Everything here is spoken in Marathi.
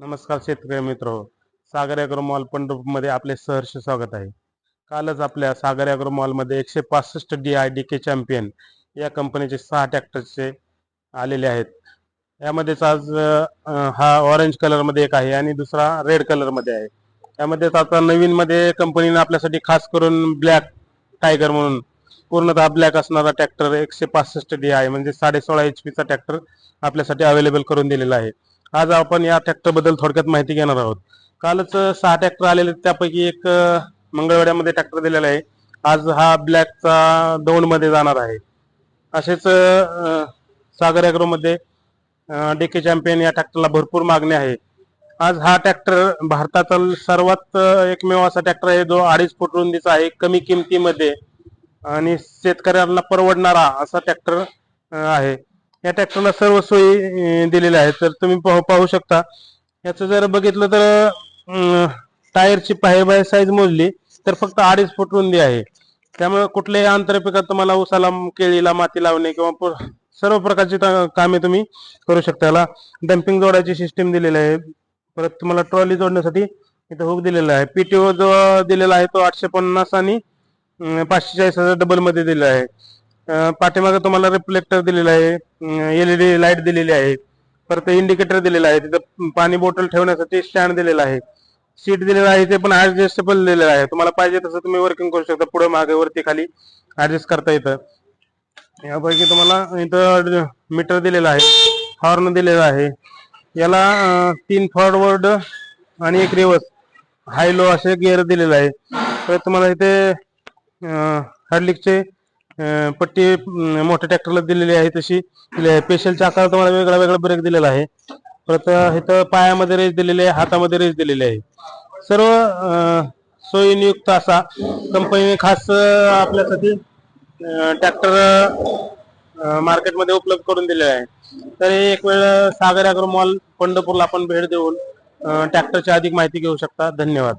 नमस्कार शेतकरी मित्र हो. सागर अॅग्रो मॉल पंढरपूरमध्ये आपले सहर्ष स्वागत आहे. कालच आपल्या सागर अॅग्रो मॉलमध्ये एकशे पासष्ट D I D K champion या कंपनीचे सहा ट्रॅक्टरचे आलेले आहेत. यामध्येच आज हा ऑरेंज कलरमध्ये एक आहे आणि दुसरा रेड कलरमध्ये आहे. यामध्येच आता नवीनमध्ये कंपनीने आपल्यासाठी खास करून ब्लॅक टायगर म्हणून पूर्णतः ब्लॅक असणारा ट्रॅक्टर एकशे पासष्ट डी आय म्हणजे साडे सोळा एच पीचा ट्रॅक्टर आपल्यासाठी अवेलेबल करून दिलेला आहे. आज आपण या ट्रॅक्टरबद्दल थोडक्यात माहिती घेणार आहोत. कालच सहा ट्रॅक्टर आलेले त्यापैकी एक मंगळवाड्यामध्ये ट्रॅक्टर दिलेला आहे. आज हा ब्लॅकचा दौंडमध्ये जाणार आहे. असेच सागर ॲग्रोमध्ये डेके चॅम्पियन या ट्रॅक्टरला भरपूर मागणी आहे. आज हा ट्रॅक्टर भारतातील सर्वात एकमेव असा ट्रॅक्टर आहे जो अडीच फूट रुंदीचा आहे कमी किमतीमध्ये. आणि शेतकऱ्यांना परवडणारा असा ट्रॅक्टर आहे. या ट्रॅक्टरला सर्व सोयी दिलेल्या आहेत. तर तुम्ही पाहू पाहू शकता. याचं जर बघितलं तर टायरची पाहे बाय साईज मोजली तर फक्त अडीच फूट रुंदी आहे. त्यामुळे कुठल्याही आंतरपिकात तुम्हाला उसाला केळीला माती लावणे किंवा सर्व प्रकारची कामे तुम्ही करू शकता. याला डम्पिंग जोडायची सिस्टीम दिलेली आहे. परत तुम्हाला ट्रॉली जोडण्यासाठी इथं हुक दिलेला आहे. पीटीओ जो दिलेला आहे तो आठशे पन्नास आणि पाचशे चाळीस हजार डबलमध्ये दिलेला आहे. पाठीमागे तुम्हाला रिफ्लेक्टर दिलेला आहे एलईडी लाइट दिलेली आहे परत इंडिकेटर दिलेला आहे तिथं पाणी बॉटल ठेवण्यासाठी स्टँड दिलेला आहे. सीट दिलेलं आहे ते पण ऍडजस्टेबल दिलेलं आहे. तुम्हाला पाहिजे तसं तुम्ही वर्किंग करू शकता पुढे मागे वरती खाली ऍडजस्ट करता येतं यापैकी तुम्हाला इथं मीटर दिलेलं आहे हॉर्न दिलेला आहे. याला तीन फॉरवर्ड आणि एक रिवर्स हाय लो असे गिअर दिलेला आहे. तर तुम्हाला इथे हार्डलिकचे पट्टी मोठ्या ट्रॅक्टरला दिलेली आहे तशी. पेशलच्या आकार तुम्हाला वेगळा वेगळा ब्रेक दिलेला आहे. परत इथं पायामध्ये रेस दिलेली आहे हातामध्ये रेस दिलेली आहे. सर्व सोयीनियुक्त असा कंपनीने खास आपल्यासाठी ट्रॅक्टर मार्केटमध्ये उपलब्ध करून दिलेला आहे. तर एक वेळ सागर अॅग्रो मॉल पंढरपूरला आपण भेट देऊन ट्रॅक्टरची अधिक माहिती घेऊ शकता. धन्यवाद.